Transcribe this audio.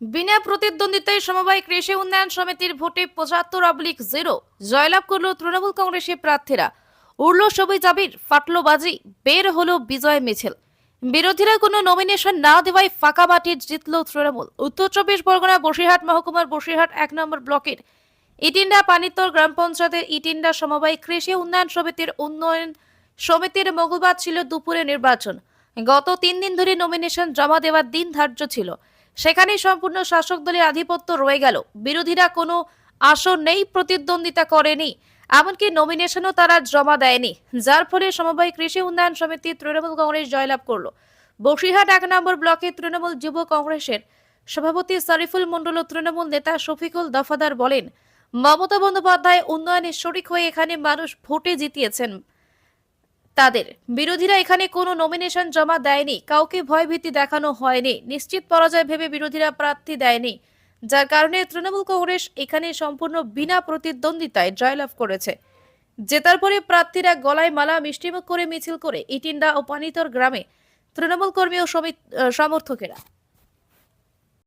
বিনা প্রতিদ্বন্দ্বিতায় সমবায় কৃষি উন্নয়ন সমিতির ভোটে পঁচাত্তর অবলিক জিরো। জয়লাভ করল তৃণমূল কংগ্রেসের প্রার্থীরা। উড়ল সবই জাবির ফাটল বাজি বের হলো বিজয় মিছিল। বিরোধীরা কোনো নমিনেশন না দেওয়ায় ফাঁকা মাঠে জিতল তৃণমূল। উত্তর চব্বিশ পরগনা বসিরহাট মহকুমার বসিরহাট এক নম্বর ব্লকের ইটিন্ডা পানিতর গ্রাম পঞ্চায়েতের ইটিন্ডা সমবায় কৃষি উন্নয়ন সমিতির উন্নয়ন সমিতির মঙ্গলবার ছিল দুপুরে নির্বাচন। গত তিন দিন ধরে নমিনেশন জমা দেওয়ার দিন ধার্য ছিল। সেখানে সম্পূর্ণ শাসক দলের আধিপত্য রয়ে গেল। বিরোধীরা কোনো আসন নেই, প্রতিদ্বন্দ্বিতা করেনি। এমনকি নমিনেশনও তারা জমা দেয়নি। যার ফলে সমবায় কৃষি উন্নয়ন সমিতি তৃণমূল কংগ্রেস জয়লাভ করল। বসিরহাট এক নম্বর ব্লকে তৃণমূল যুব কংগ্রেসের সভাপতি সারিফুল মণ্ডল ও তৃণমূল নেতা শফিকুল দফাদার বলেন, মমতা বন্দ্যোপাধ্যায় উন্নয়নে শরিক হয়ে এখানে মানুষ ভোটে জিতিয়েছেন। তাদের। বিরোধীরা এখানে কোনো নমিনেশন জমা দেয়নি। কাউকে ভয়ভীতি দেখানো হয়নি। নিশ্চিত পরাজয় ভেবে বিরোধীরা প্রার্থী দেয়নি। যার কারণে তৃণমূল কংগ্রেস এখানে সম্পূর্ণ বিনা প্রতিদ্বন্দ্বিতায় জয়লাভ করেছে। জেতার পরে প্রার্থীরা গলায় মালা, মিষ্টিমুখ করে মিছিল করে ইটিন্ডা ও পানিতর গ্রামে তৃণমূল কর্মী ও সমর্থকেরা।